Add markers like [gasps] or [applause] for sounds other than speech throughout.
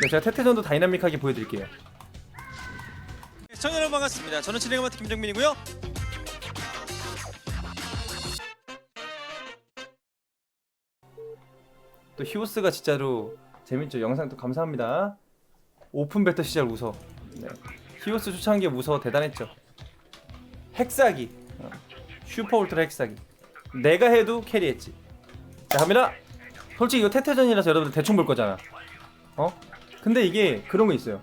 네, 제가 태태전도 다이나믹하게 보여드릴게요. 시청자 여러분 반갑습니다. 저는 진행을 맡은 김정민이고요. 또 히오스가 진짜로 재밌죠. 영상도 감사합니다. 오픈 베타 시절 웃어. 네. 히오스 초창기에 웃어 대단했죠. 핵사기. 어. 슈퍼 울트라 핵사기. 내가 해도 캐리했지. 자 갑니다. 솔직히 이거 태태전이라서 여러분들 대충 볼 거잖아. 어? 근데 이게 그런 거 있어요.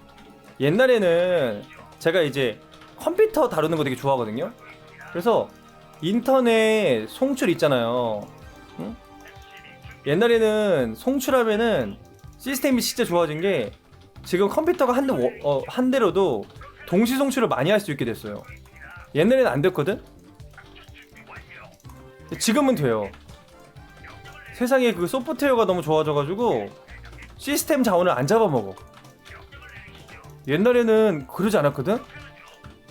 옛날에는 제가 이제 컴퓨터 다루는 거 되게 좋아하거든요. 그래서 인터넷 송출 있잖아요. 응? 옛날에는 송출하면은 시스템이 진짜 좋아진 게 지금 컴퓨터가 한, 대, 어, 한 대로도 동시 송출을 많이 할 수 있게 됐어요. 옛날에는 안 됐거든? 지금은 돼요. 세상에 그 소프트웨어가 너무 좋아져가지고 시스템 자원을 안 잡아먹어. 옛날에는 그러지 않았거든?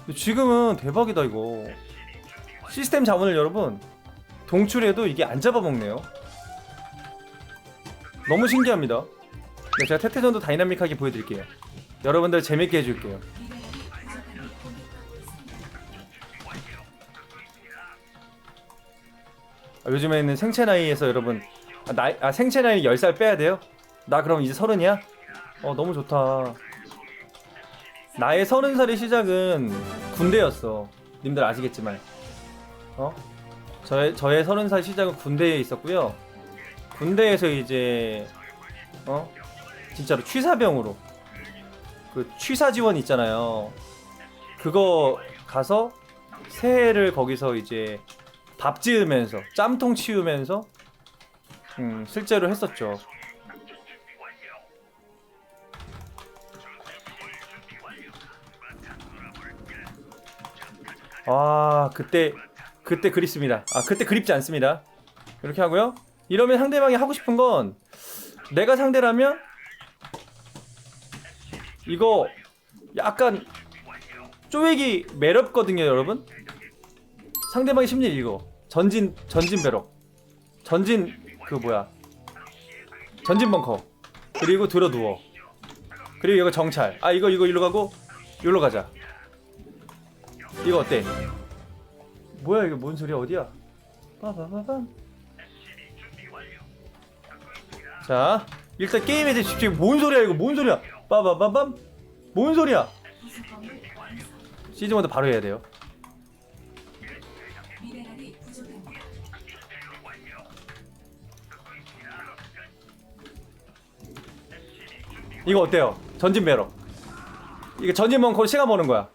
근데 지금은 대박이다 이거. 시스템 자원을 여러분 동출해도 이게 안 잡아먹네요. 너무 신기합니다. 네, 제가 태태전도 다이나믹하게 보여드릴게요. 여러분들 재밌게 해줄게요. 아, 요즘에는 생체 나이에서 여러분 아, 나이, 아 생체 나이 10살 빼야 돼요? 나 그럼 이제 서른이야? 어 너무 좋다. 나의 서른 살의 시작은 군대였어. 님들 아시겠지만, 어? 저의 저의 서른 살 시작은 군대에 있었고요. 군대에서 이제 어 진짜로 취사병으로 그 취사 지원 있잖아요. 그거 가서 새해를 거기서 이제 밥 지으면서 짬통 치우면서 음 실제로 했었죠. 아 그때 그때 그립습니다. 아 그때 그립지 않습니다. 이렇게 하고요. 이러면 상대방이 하고 싶은 건 내가 상대라면 이거 약간 쪼액이 매렵거든요, 여러분. 상대방의 심리 이거 전진 전진 배럭 전진 그 뭐야 전진 벙커 그리고 들어 누워 그리고 이거 정찰 아 이거 이거 일로 가고 일로 가자 이거 어때 뭐야 이거 뭔 소리야 어디야 빠바바밤 자 일단 게임에 대해 집중해 뭔 소리야 이거 뭔 소리야 빠바바밤 뭔 소리야 시즌 1도 바로 해야 돼요. 이거 어때요? 전진 배럭. 이게 전진 벙커로 시간 버는 거야.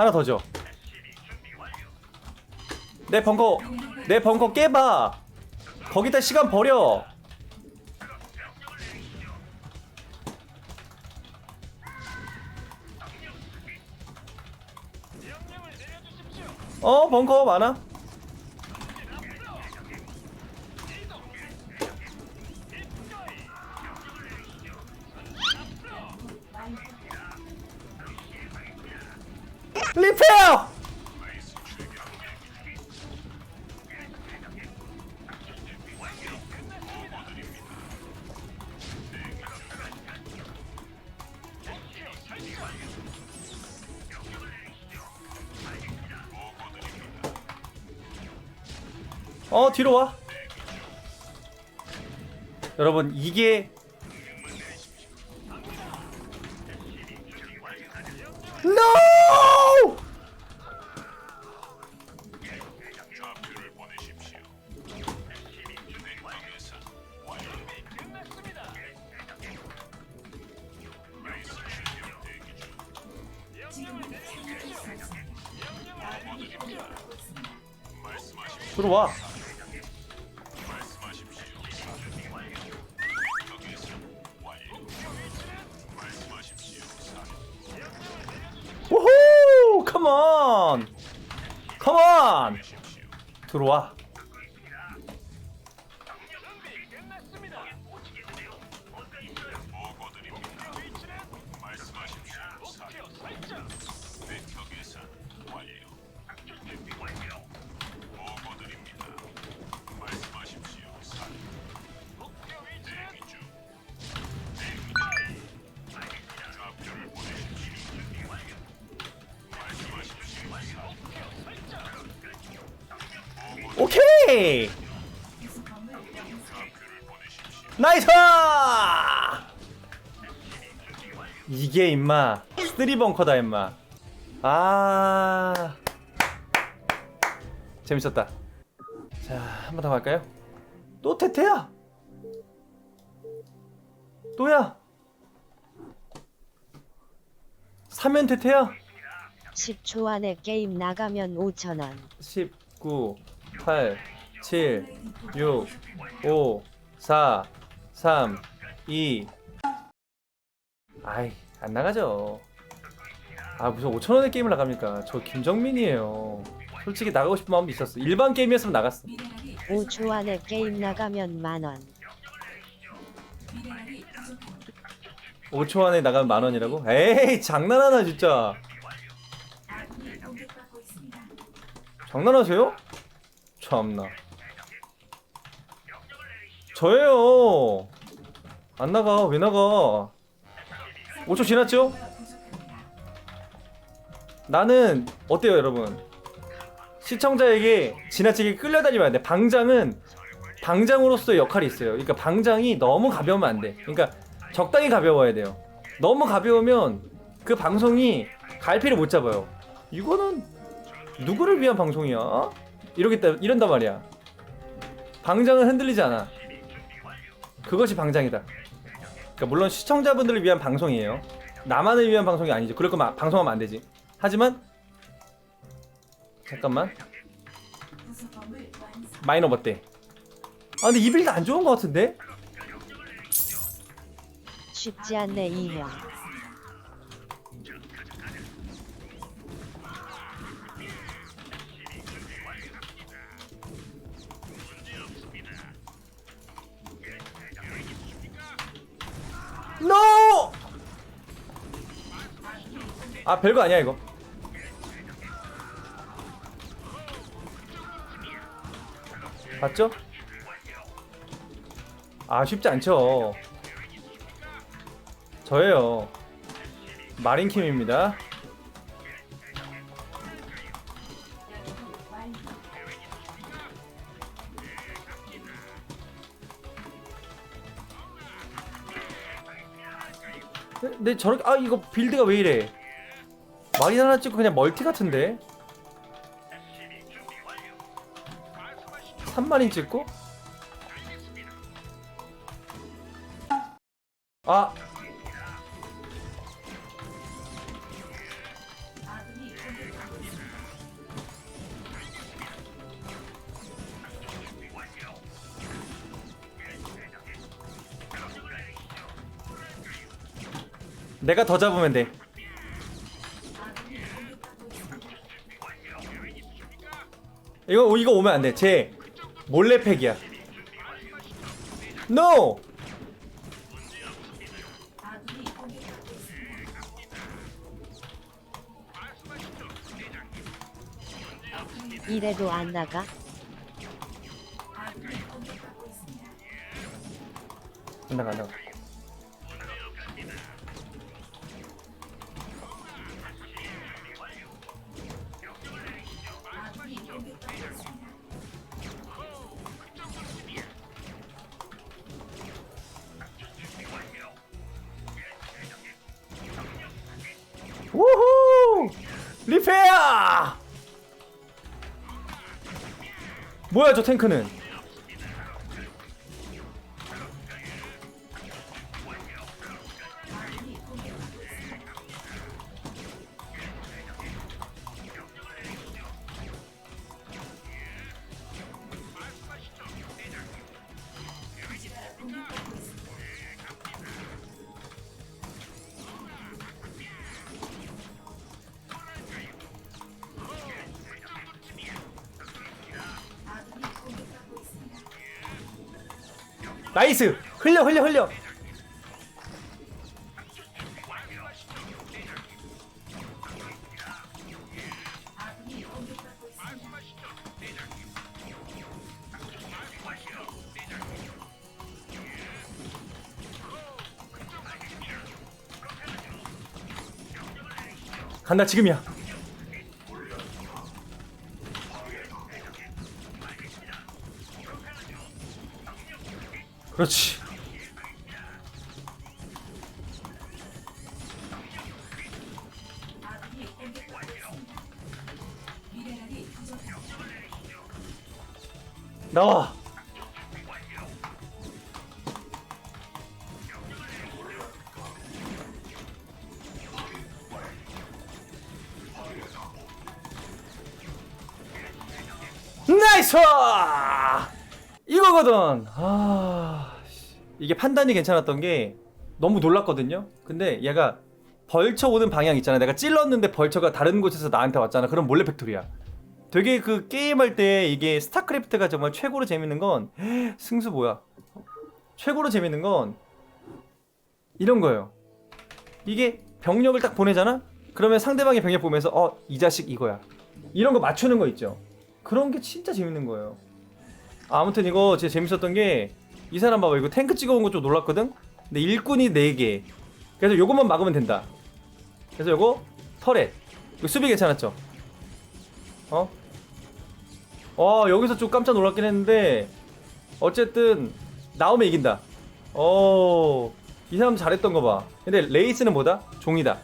하나 더 줘. 내 벙커, 내 벙커 깨봐. 거기다 시간 버려. 어, 벙커 많아. 어 뒤로 와 여러분 이게 NO! 들어와. 컴온! 컴온! 들어와. 오케이! 나이스! 이게 임마 쓰리 벙커다 임마. 아. 재밌었다. 자 한 번 더 갈까요? 또 태태야! 또야! 사면 태태야! 10초 안에 게임 나가면 5천원. 19 8 7 6 5 4 3 2 아이 안 나가죠. 아 무슨 5천원의 게임을 나갑니까? 저 김정민이에요. 솔직히 나가고 싶은 마음도 있었어. 일반 게임이었으면 나갔어. 5초 안에 게임 나가면 만원. 5초 안에 나가면 만 원이라고? 에이 장난하나 진짜. 장난하세요? 참나. 저예요. 안 나가 왜 나가? 5초 지났죠? 나는 어때요 여러분? 시청자에게 지나치게 끌려다니면 안돼. 방장은 방장으로서의 역할이 있어요. 그러니까 방장이 너무 가벼우면 안돼. 그러니까 적당히 가벼워야 돼요. 너무 가벼우면 그 방송이 갈피를 못 잡아요. 이거는 누구를 위한 방송이야? 이러겠다 이런단 말이야. 방장은 흔들리지 않아. 그것이 방장이다. 그러니까 물론 시청자분들을 위한 방송이에요. 나만을 위한 방송이 아니죠. 그럴 거면 방송하면 안 되지. 하지만 잠깐만. 마이너 어때? 아 근데 이 빌드 안 좋은 것 같은데? 쉽지 않네 이형 NO! 아 별거 아니야 이거 봤죠? 아 쉽지 않죠 저예요 마린킴입니다 근데, 저렇게 아 이거 빌드가 왜 이래? 마린 하나 찍고 그냥 멀티 같은데? 3마린 찍고? 아 내가 더 잡으면 돼. 이거 이거 오면 안 돼. 제 몰래 팩이야. NO! 이래도 안 나가 안 나가 안 나가. 리페야! 뭐야 저 탱크는? 나이스! 흘려 흘려 흘려! 간다 지금이야 그렇지. 나와. 이거거든. 아, 씨. 이게 판단이 괜찮았던 게 너무 놀랐거든요. 근데 얘가 벌처 오는 방향 있잖아. 내가 찔렀는데 벌처가 다른 곳에서 나한테 왔잖아. 그럼 몰래 팩토리야. 되게 그 게임할 때 이게 스타크래프트가 정말 최고로 재밌는 건 [gasps] 승수 뭐야? 최고로 재밌는 건 이런 거예요. 이게 병력을 딱 보내잖아? 그러면 상대방의 병력 보면서 어, 이 자식 이거야. 이런 거 맞추는 거 있죠. 그런 게 진짜 재밌는 거예요. 아, 아무튼 이거 진짜 재밌었던 게 이 사람 봐봐. 이거 탱크 찍어온 거 좀 놀랐거든? 근데 일꾼이 4개. 그래서 요것만 막으면 된다. 그래서 요거 터렛. 이거 수비 괜찮았죠? 어? 어, 여기서 좀 깜짝 놀랐긴 했는데 어쨌든 나오면 이긴다. 어, 이 사람 잘했던 거 봐. 근데 레이스는 뭐다? 종이다.